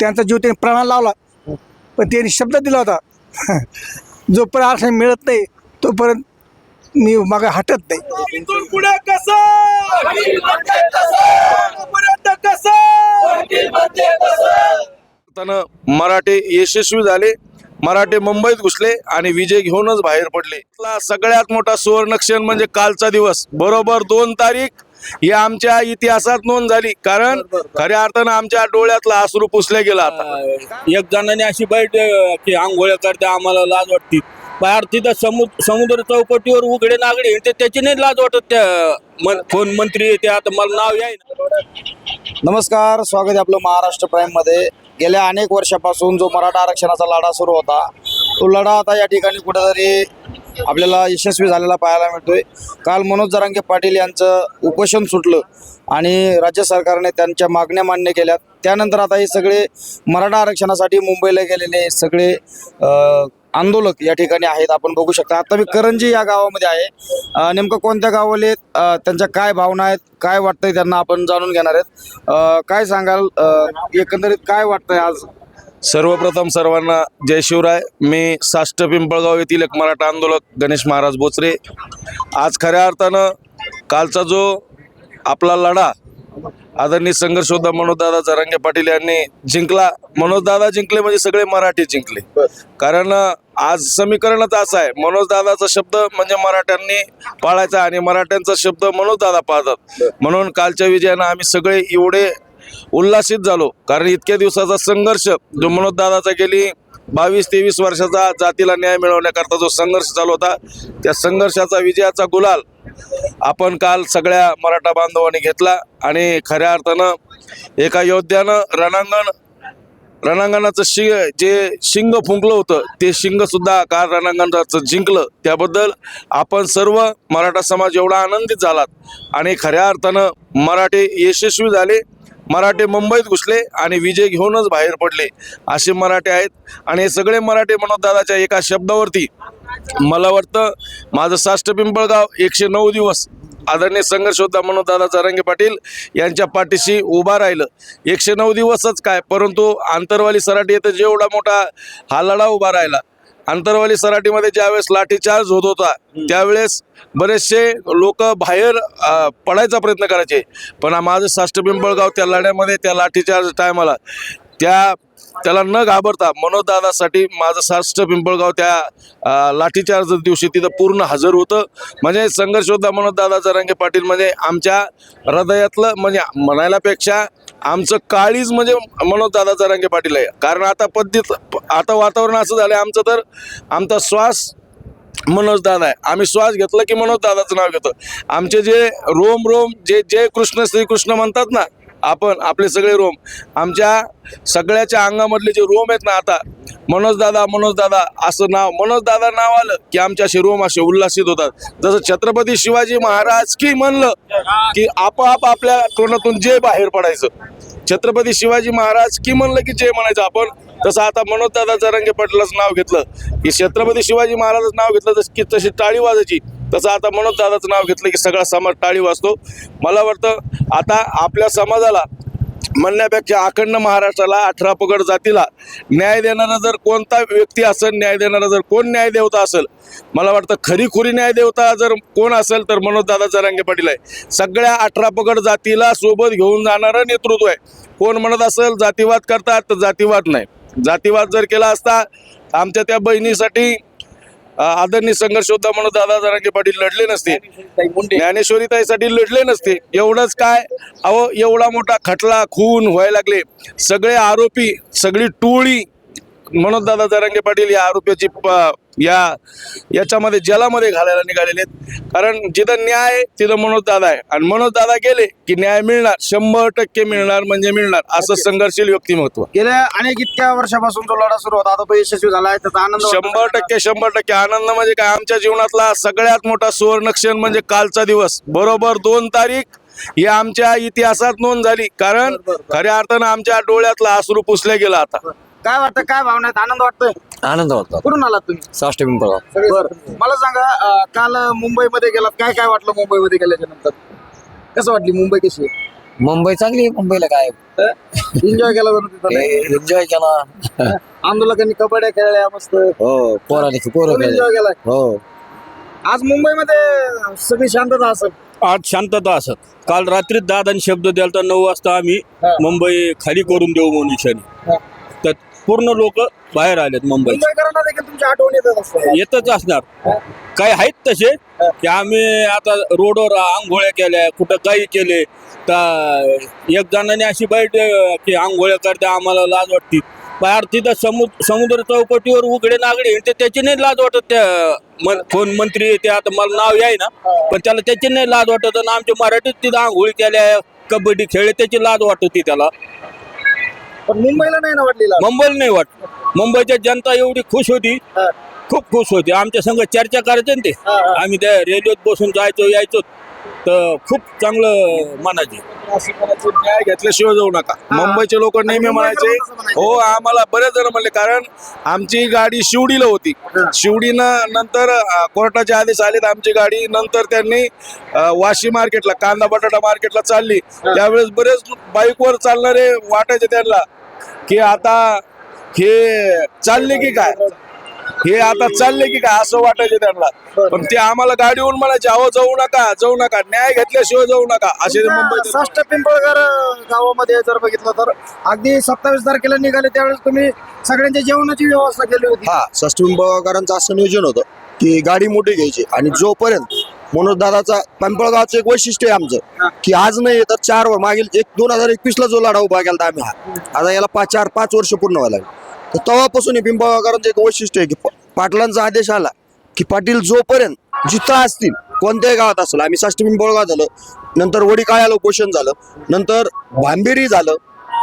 त्यांचा जीव त्यांनी प्राणा लावला. पण त्यांनी शब्द दिला होता. जोपर्यंत आरक्षण मिळत नाही तोपर्यंत मी मागे हटत नाही. इथून पुढे कसं? पर्यंत कसं? मराठे यशस्वी झाले. मराठे मुंबईत घुसले आणि विजय घेऊनच बाहेर पडले. सगळ्यात मोठा सुवर्ण क्षण म्हणजे कालचा दिवस. बरोबर दोन तारीख ही आमच्या इतिहासात नोंद झाली. कारण खऱ्या अर्थानं आमच्या डोळ्यातला अश्रू पुसल्या गेला आता. एक जणांनी अशी बैठ की आंघोळ्या करते आम्हाला लाज वाटते. बाहेर तिथं समुद्र समुद्र चौकटीवर उघडे नागडे ते त्याची नाही लाज वाटत त्या मन- कोण मंत्री येते आता मला नाव याय नमस्कार स्वागत आहे आपलं महाराष्ट्र प्राईममध्ये गेल्या अनेक वर्षापासून जो मराठा आरक्षणाचा लढा सुरू होता तो लढा आता या ठिकाणी कुठेतरी आपल्याला यशस्वी झालेला पाहायला मिळतोय. काल मनोज जरांगे पाटील यांचं उपोषण सुटलं आणि राज्य सरकारने त्यांच्या मागण्या मान्य केल्या त्यानंतर आता हे सगळे मराठा आरक्षणासाठी मुंबईला गेलेले सगळे आंदोलक या ठिकाणी आहेत. आपण बघू शकता. आता मी करंजी या गावामध्ये आहे. नेमकं कोणत्या गावाले त्यांच्या काय भावना आहेत? काय वाटतंय त्यांना? आपण जाणून घेणार आहेत. काय सांगाल? एकंदरीत काय वाटतंय आज? सर्वप्रथम सर्वांना जय शिवराय. मी साष्ट पिंपळगाव येथील एक मराठा आंदोलक गणेश महाराज बोचरे आज खऱ्या अर्थानं कालचा जो आपला लढा आदरणीय संघर्षोद्धा मनोजदादा जरांगे पाटील यांनी जिंकला. मनोजदादा जिंकले म्हणजे सगळे मराठी जिंकले. कारण आज समीकरणच असं आहे. मनोजदादाचा शब्द म्हणजे मराठ्यांनी पाळायचा आणि मराठ्यांचा शब्द मनोजदादा पाळतात. म्हणून कालच्या विजयानं आम्ही सगळे एवढे उल्हासित झालो. कारण इतक्या दिवसाचा संघर्ष जो मनोजदादाचा गेली बावीस तेवीस वर्षाचा जातीला न्याय मिळवण्याकरता जो संघर्ष चालू होता त्या संघर्षाचा विजयाचा गुलाल आपण काल सगळ्या मराठा बांधवांनी घेतला आणि खऱ्या अर्थानं एका योद्ध्यानं रणांगण रणांगणाचं शिंग जे शिंग फुंकलं होतं ते शिंग सुद्धा काल रणांगणाचं जिंकलं. त्याबद्दल आपण सर्व मराठा समाज एवढा आनंदित झालात आणि खऱ्या अर्थानं मराठे यशस्वी झाले. मराठे मुंबईत घुसले आणि विजय घेऊनच बाहेर पडले. असे मराठे आहेत. आणि हे सगळे मराठे मनोजदादाच्या एका शब्दावरती मला वाटतं माझं साष्ट पिंपळगाव एकशे नऊ दिवस आदरणीय संघर्ष होता मनोजदादा जरांगे पाटील यांच्या पाठीशी उभा राहिलं. एकशे नऊ दिवसच काय परंतु आंतरवाली सराटी येथे जेवढा मोठा हा लढा उभा राहिला. आंतरवाली सराटीमध्ये ज्यावेळेस लाठीचार्ज होत होता त्यावेळेस बरेचसे लोक बाहेर पडायचा प्रयत्न करायचे. पण माझं साष्ट पिंपळगाव त्या लढ्यामध्ये त्या लाठीचार्ज टायमाला त्या त्याला न घाबरता मनोजदादासाठी माझं साष्ट पिंपळगाव त्या लाठीचार्ज दिवशी तिथं पूर्ण हजर होतं. म्हणजे संघर्ष होता मनोजदादा जरांगे पाटील म्हणजे आमच्या हृदयातलं म्हणजे म्हणायलापेक्षा आमचं काळीज म्हणजे मनोजदादा जरांगे पाटील आहे. कारण आता पद्धत आता वातावरण असं झालं आमचं तर आमचा श्वास मनोज दादा आहे. आम्ही श्वास घेतला की मनोज दादाचं नाव घेतो. आमचे जे रोम रोम जे जय कृष्ण श्रीकृष्ण म्हणतात ना आपण आपले सगळे रोम आमच्या सगळ्याच्या अंगामधले जे रोम आहेत ना आता मनोजदादा मनोजदादा असं नाव मनोजदादा नाव आलं की आमच्या असे रोम असे उल्हासित होतात. जसं छत्रपती शिवाजी महाराज की म्हणलं की आपोआप आपल्या तोंडातून जे बाहेर पडायचं. छत्रपती शिवाजी महाराज की म्हणलं की जे म्हणायचं आपण तसं आता मनोजदादा दादा पाटलाचं नाव घेतलं. की छत्रपती शिवाजी महाराजाचं नाव घेतलं तस की तशी टाळी वाजायची. तसं आता मनोजदादाचं नाव घेतलं की सगळा समाज टाळी वाजतो. मला वाटतं आता आपल्या समाजाला म्हणण्यापेक्षा अखंड महाराष्ट्राला अठरा पगड जातीला न्याय देणारा जर कोणता व्यक्ती असेल न्याय देणारा जर कोण न्याय देवता असेल मला वाटतं खरीखुरी न्याय देवता जर कोण असेल तर मनोजदादा जरांगे पाटील आहे. सगळ्या अठरा पगड जातीला सोबत घेऊन जाणारं नेतृत्व आहे. कोण म्हणत असेल जातीवाद करतात तर जातीवाद नाही. जातीवाद जर केला असता आमच्या त्या बहिणीसाठी आदरणीय संघर्ष होता म्हणून दादा जरांगे पाटील लढले नसते. ज्ञानेश्वरी ताईसाठी लढले नसते. एवढंच काय? अहो एवढा मोठा खटला खून व्हायला लागले. सगळे आरोपी सगळी टोळी म्हणून दादा जरांगे पाटील या आरोपीची या याच्यामध्ये जलामध्ये घालायला निघालेले आहेत. कारण जिथं न्याय तिथं मनोज दादा आहे. आणि मनोज दादा गेले की न्याय मिळणार. शंभर टक्के मिळणार म्हणजे मिळणार. असं संघर्षशील व्यक्तिमत्व. गेल्या अनेक इतक्या वर्षापासून जो लढा सुरू होता आता तो यशस्वी झाला आहे त्याचा आनंद शंभर? टक्के शंभर टक्के. आनंद म्हणजे काय? आमच्या जीवनातला सगळ्यात मोठा सुवर्ण क्षण म्हणजे कालचा दिवस. बरोबर दोन तारीख ही आमच्या इतिहासात नोंद झाली. कारण खऱ्या अर्थानं आमच्या डोळ्यातला अश्रू पुसल्या गेला आता. काय वाटतं? काय भावना आहेत? आनंद वाटतोय? आनंद वाटतो कुठून आलात तुम्ही? साष्ट पिंपळगाव. बरं. मला सांगा अं, काल मुंबईमध्ये गेलात काय काय वाटलं मुंबईमध्ये गेल्याच्यानंतर? कसं वाटली मुंबई कशी? आहे मुंबई चांगली आहे मुंबईला काय? एन्जॉय केला तिथं एन्जॉय केला. आंदोलकांनी कबड्ड्या खेळल्या मस्त. हो पोराने पोरं एन्जॉय केलाय? हो. आज मुंबईमध्ये सगळी शांतता असत आज शांतता असत. काल रात्री दादानी शब्द द्यालता नऊ वाजता आम्ही हा. मुंबई खाली करून देऊ म्हणून इशाने पूर्ण लोक बाहेर आलेत मुंबई मुंबईकरांना देखील तुमची आठवण येतच असते. येतच असणार. काही आहेत तसे की आम्ही आता रोडवर आंघोळ्या केल्या कुठं काही केले तर एक जणाने अशी बाईट की आंघोळ्या करते आम्हाला लाज वाटते. बाहेर तिथं समुद्र समुद्र चौकटीवर उघडे नागडे हिंडते त्याची नाही लाज वाटत त्या मन- कोण मंत्री ते आता मला नाव याय ना पण त्याला त्याची नाही लाज वाटत. आणि आमच्या मराठीत तिथं आंघोळी केल्या कबड्डी खेळले त्याची लाज वाटत त्याला. पण मुंबईला नाही ना वाटलेला मुंबईला नाही वाटत मुंबईच्या जनता एवढी खुश होती. खूप खुश होती. आमच्या संग चर्चा करायचे ना ते. आम्ही त्या रेल्वेत बसून जायचो यायचो. तर खूप चांगलं मनाचे. न्याय घेतल्याशिवाय जाऊ नका. मुंबईचे लोक नेहमी म्हणायचे हो आम्हाला बरेच जण म्हणले कारण आमची गाडी शिवडीला होती. शिवडीनं नंतर कोर्टाचे आदेश आलेत. आमची गाडी नंतर त्यांनी वाशी मार्केटला कांदा बटाटा मार्केटला चालली. त्यावेळेस बरेच बाईकवर चालणारे वाटायचे त्यांना. की आता हे चालले की काय? हे आता चालले की काय असं वाटायचे त्यांना. पण ते आम्हाला गाडीहून म्हणायचे अहो जाऊ नका जाऊ नका न्याय घेतल्याशिवाय जाऊ नका. असे ते मुंबईत साष्ट पिंपळकर गावामध्ये जर बघितलं तर अगदी सत्तावीस तारखेला निघाले त्यावेळेस तुम्ही सगळ्यांच्या जेवणाची व्यवस्था केली होती. हा सष्टबिंबगारांचं असं नियोजन होतं. की गाडी मोठी घ्यायची आणि जोपर्यंत मनोज दादाचा पिंपळगावचं एक वैशिष्ट्य आहे आमचं की आज नाही तर चार वर मागील एक दोन हजार एकवीस ला जो लढा उभा केला आम्ही हा आता याला पाच चार पाच वर्ष पूर्ण व्हायला लागले. तर तेव्हापासून हे पिंपळगावकरांचं एक वैशिष्ट्य आहे की पाटलांचा आदेश आला की पाटील जोपर्यंत जिथं असतील कोणत्याही गावात असेल आम्ही साष्ट पिंपळगाव झालं नंतर वडी काळ्याला उपोषण झालं नंतर भांबेरी झालं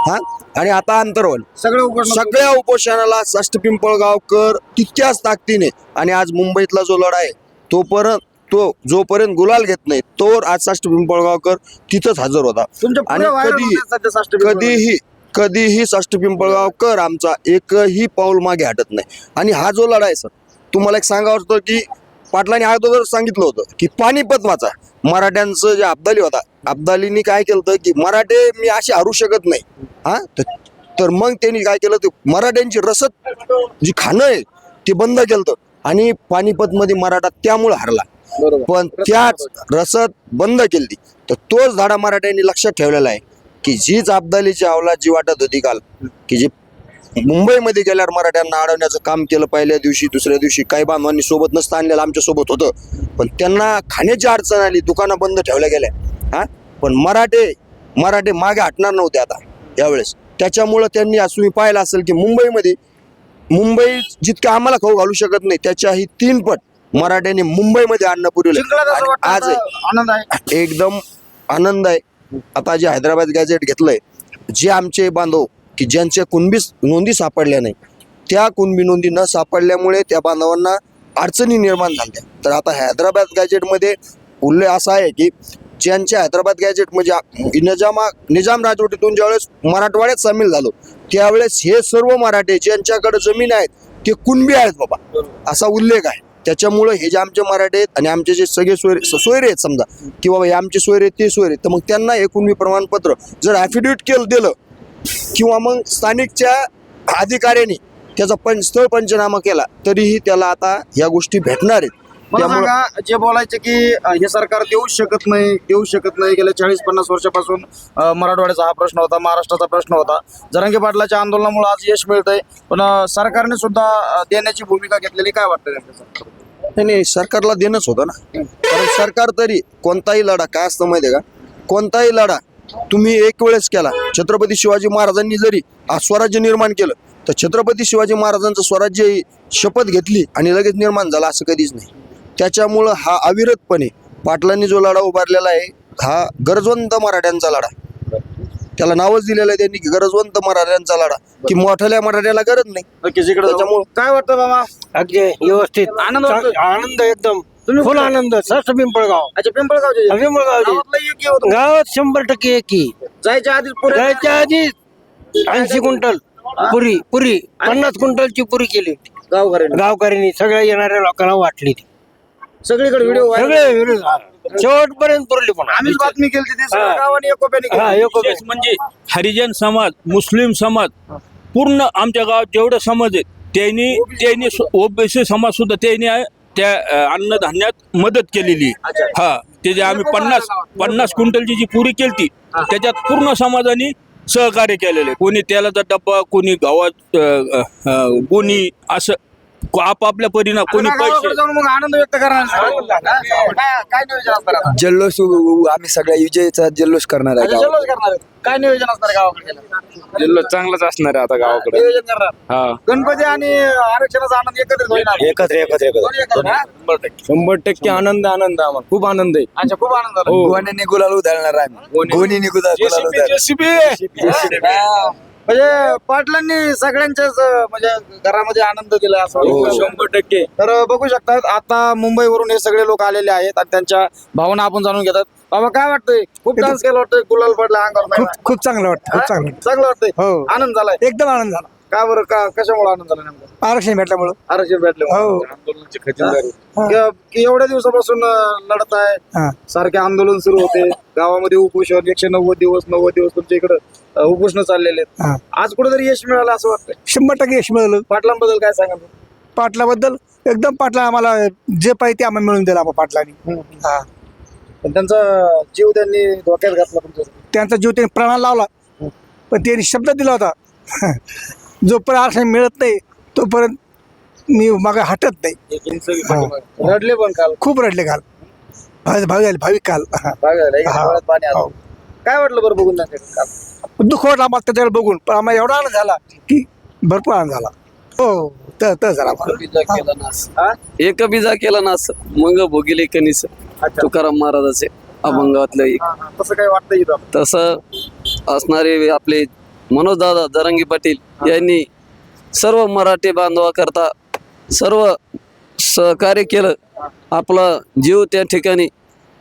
हा आणि आता अंतरवल सगळे उघडणं सगळ्या उपोषणाला साष्ट पिंपळगावकर तितक्याच ताकदीने आणि आज मुंबईतला जो लढा आहे तोपर्यंत तो जोपर्यंत गुलाल घेत नाही तोवर आज साष्ट पिंपळगावकर तिथंच हजर होता. तुमच्या आणि व्हायरल कधी- सध्या साष्ट. कधीही कधीही साष्ट पिंपळगावकर आमचा एकही पाऊल मागे हटत नाही. आणि हा जो लढा आहे सर तुम्हाला एक सांगावं होतं की पाटलांनी अगोदर सांगितलं होतं की पानिपत वाचा. मराठ्यांचं जे अब्दाली होता अब्दालीनी काय केलं होतं की मराठे मी असे हरू शकत नाही. हा? तर- मग त्यांनी काय केलं? ते मराठ्यांची रसद जी खाणं आहे ते बंद केलं होतं. आणि पानिपत मध्ये मराठा त्यामुळे हरला. पण त्याच रसद बंद केली तर तोच धाडा मराठ्यांनी लक्षात ठेवलेला आहे की जीच अब्दालीची अवलाद जी वाटत होती काल की जी मुंबईमध्ये गेल्यावर मराठ्यांना अडवण्याचं काम केलं पहिल्या दिवशी दुसऱ्या दिवशी काही बांधवांनी सोबत नसतं आणलेलं आमच्यासोबत होतं. पण त्यांना खाण्याची अडचण आली दुकानं बंद ठेवल्या गेल्या. हा? पण मराठे मराठे मागे हटणार नव्हते आता यावेळेस. त्याच्यामुळं त्यांनी आज तुम्ही पाहिलं असेल की मुंबईमध्ये मुंबई जितके आम्हाला खाऊ घालू शकत नाही त्याच्याही तीन पट मराठ्यांनी मुंबईमध्ये अन्न पुरवलं. आज? आनंद आहे. एकदम आनंद आहे. आता जे हैदराबाद गॅजेट घेतलंय जे आमचे बांधव की ज्यांच्या कुणबी नोंदी सापडल्या नाही त्या कुणबी नोंदी न सापडल्यामुळे त्या बांधवांना अडचणी निर्माण झाल्या. तर आता हैदराबाद गॅजेटमध्ये उल्लेख असा आहे की ज्यांच्या हैदराबाद गॅजेट म्हणजे निजामा निजाम राजवटीतून ज्यावेळेस मराठवाड्यात सामील झालो त्यावेळेस हे सर्व मराठे ज्यांच्याकडे जमीन आहेत ते कुणबी आहेत बाबा असा उल्लेख आहे त्याच्यामुळं हे जे आमचे मराठे आहेत आणि आमचे जे सगळे सोयरे सोयरे आहेत समजा की बाबा हे आमचे सोयरे आहेत, ते सोयरे आहेत. तर मग त्यांना हे कुणबी प्रमाणपत्र जर ॲफिडेविट केलं दिलं किंवा मग स्थानिकच्या अधिकाऱ्यांनी त्याचा पण स्थळ पंचनामा केला तरीही त्याला आता या गोष्टी भेटणार आहेत मला त्यामुळं सांगा जे बोलायचे की अ, हे सरकार देऊ शकत नाही देऊ शकत नाही गेल्या चाळीस पन्नास वर्षापासून अ, मराठवाड्याचा हा प्रश्न होता महाराष्ट्राचा प्रश्न होता. जरांगे पाटलाच्या आंदोलनामुळे आज यश मिळतंय पण अ, सरकारने सुद्धा अ, देण्याची भूमिका घेतलेली काय वाटतं नेमकं? नाही नाही सरकारला देणंच होतं ना. कारण सरकार तरी कोणताही लढा काय असतं माहिती आहे का? कोणताही लढा तुम्ही एक वेळेस केला छत्रपती शिवाजी महाराजांनी जरी आज स्वराज्य निर्माण केलं तर छत्रपती शिवाजी महाराजांचं स्वराज्य ही शपथ घेतली आणि लगेच निर्माण झाला असं कधीच नाही. त्याच्यामुळं हा अविरतपणे पाटलांनी जो लढा उभारलेला आहे हा गरजवंत मराठ्यांचा लढा. त्याला नावच दिलेलं आहे त्यांनी की गरजवंत मराठ्यांचा लढा. की मोठ्याल्या मराठ्याला गरज नाही. त्याच्यामुळं- काय वाटतं बाबा? अगदी व्यवस्थित. आनंद? आनंद एकदम. तुम्ही फुल? आनंद. सहस्त्र पिंपळगाव. अच्छा हे होतं. गावात शंभर टक्के एकी जायच्या आधीच पुरे जायच्या आधी ऐंशी क्विंटल पुरी पुरी. पन्नास क्विंटलची पुरी केली. गावकऱ्यांनी. गावकऱ्यांनी सगळ्या येणाऱ्या लोकांना वाटली ती. सगळीकडे व्हिडिओ सगळे विरोध शेवटपर्यंत पुरली पण. आम्हीच बातमी केली ती सगळ्या गावाने एकोप्याने हा केली. एकोप्या विशेष म्हणजे हरिजन समाज मुस्लिम समाज पूर्ण आमच्या गावात जेवढे समाज आहेत त्यांनी त्यांनी ओबीसी समाज सुद्धा त्यांनी आहे त्या अ, अन्नधान्यात मदत केलेली आहे. हा ते जे आम्ही पन्नास पन्नास क्विंटलची जी पुरी केलती त्याच्यात पूर्ण समाजाने सहकार्य केलेले कोणी तेलाचा डब्बा कोणी गव्हात अ, अ, अ, कोणी असं आपापल्या परीनं कोणी पैसे जाऊन मग आनंद व्यक्त करणार काय काय नियोजन असणार आता? जल्लोष आम्ही सगळ्या विजयचा जल्लोष करणार जल्लोष आहेत. काय नियोजन असणार गावाकडे? जिल्हा चांगलाच असणार आहे आता गावाकडे. नियोजन करणार? हा. गणपती आणि आरक्षणाचा आनंद एकत्रित होईल एकत्र एकत्र एकत्र. दोन्ही एकत्र, हा? शंभर टक्के. आनंद आनंद आम्हाला. खूप आनंद आहे. अच्छा खूप आनंद झाला. गोण्याने गुलाल उधळणार आम्ही. गोणी गुलाल उधळणार? म्हणजे पाटलांनी सगळ्यांच्याच म्हणजे घरामध्ये आनंद दिला असं वाटतं. शंभर टक्के. तर बघू शकतात आता मुंबईवरून हे सगळे लोक आलेले आहेत आणि त्यांच्या भावना आपण जाणून घेतात. बाबा काय वाटतंय? खूप डान्स केला वाटतंय गुलाल पडला अंगावर खूप चांगलं वाटतं खूप चांगलं चांगलं वाटतंय? हो. आनंद झालाय? एकदम आनंद झाला. का बरं? का कशामुळे आनंद झाला नेमका? आरक्षण भेटल्यामुळं. आरक्षण भेटले हो. की एवढ्या दिवसापासून अं, लढत आहे. हा. सारखे आंदोलन सुरू होते. गावामध्ये उपोषण एकशे नव्वद दिवस नव्वद दिवस तुमच्या इकडे. उपोषण चाललेले आहेत. हा. आज कुठेतरी यश मिळालं असं वाटतंय. शंभर टक्के यश मिळालं. पाटलांबद्दल काय सांगा पाटलाबद्दल? एकदम पाटला आम्हाला जे पाहिजे ते आम्हाला मिळून दिलं आम्हाला पाटलांनी. हा. पण त्यांचा जीव त्यांनी धोक्यात घातला तुमच्या त्यांचा जीव त्यांनी प्राणाला लावला. पण त्यांनी शब्द दिला होता. जोपर्यंत आरक्षण मिळत नाही तोपर्यंत मी मग हटत नाही. रडले पण काल. खूप रडले काल. भावी भावी आले भाविक काल. हा. एका हा. डोळ्यात पाणी आलं. हो. काय वाटलं बरं बघून त्यांच्याकडे काल? दुःख वाटलं आम्हाला त्याच्याकडे बघून पण आम्हाला एवढा आनंद झाला की भरपूर आनंद झाला. हो तर तर झाला आम्हाला. हा? एक बिजा केला ना असं. मग भोगिले कनिस अच्छा. तुकाराम महाराजाचे अभंगातलं एक. हा, हा. तसं काही वाटतं इथं? तसं असणारे आपले मनोजदादा जरांगी पाटील यांनी सर्व मराठी बांधवाकरता सर्व सहकार्य केलं. आपला जीव त्या ठिकाणी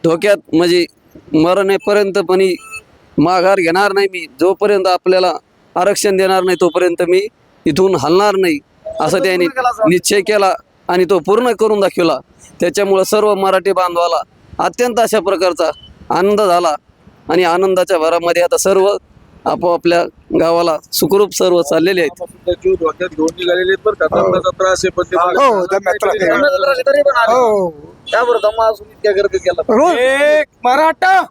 धोक्यात म्हणजे मरणेपर्यंत पण माघार घेणार नाही मी. जोपर्यंत आपल्याला आरक्षण देणार नाही तोपर्यंत मी इथून हलणार नाही असं त्यांनी निश्चय केला आणि तो पूर्ण करून दाखवला. त्याच्यामुळं सर्व मराठी बांधवाला अत्यंत अशा प्रकारचा आनंद झाला आणि आनंदाच्या भरामध्ये आता सर्व आपापल्या गावाला सुखरूप सर्व चाललेले आहेत. जीव धोक्यात घेऊन निघालेले आहेत बरं का दमण्याचा त्रास आहे. पण ते मागे- हो. दम्यात त्रास आहे. दम्याचा त्रास आहे तरी पण आले. हो काय बरं दमा असून इतक्या गर्दीत गेला रोज मराठा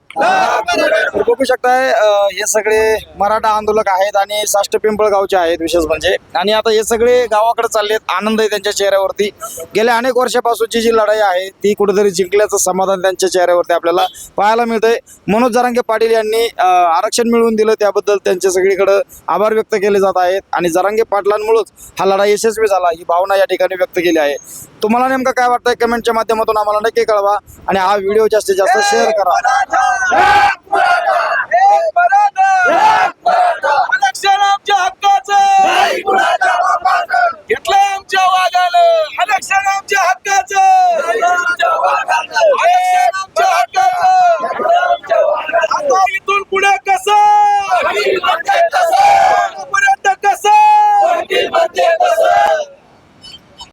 बघू शकताय अं, हे सगळे मराठा आंदोलक आहेत आणि साष्ट पिंपळगावचे आहेत विशेष म्हणजे. आणि आता हे सगळे गावाकडे चालले आहेत आनंद आहे त्यांच्या चेहऱ्यावरती. गेल्या अनेक वर्षापासूनची जी लढाई आहे ती कुठेतरी जिंकल्याचं समाधान त्यांच्या चेहऱ्यावरती आपल्याला पाहायला मिळतंय. मनोज जरांगे पाटील यांनी अं, आरक्षण मिळवून दिलं त्याबद्दल त्यांचे सगळीकडे त्यांच्याकडं आभार व्यक्त केले जात आहेत आणि जरांगे पाटलांमुळेच हा लढा यशस्वी झाला ही भावना या ठिकाणी व्यक्त केली आहे. तुम्हाला नेमकं काय वाटतंय? कमेंटच्या माध्यमातून आम्हाला नक्की कळवा आणि हा व्हिडिओ जास्तीत जास्त शेअर करा.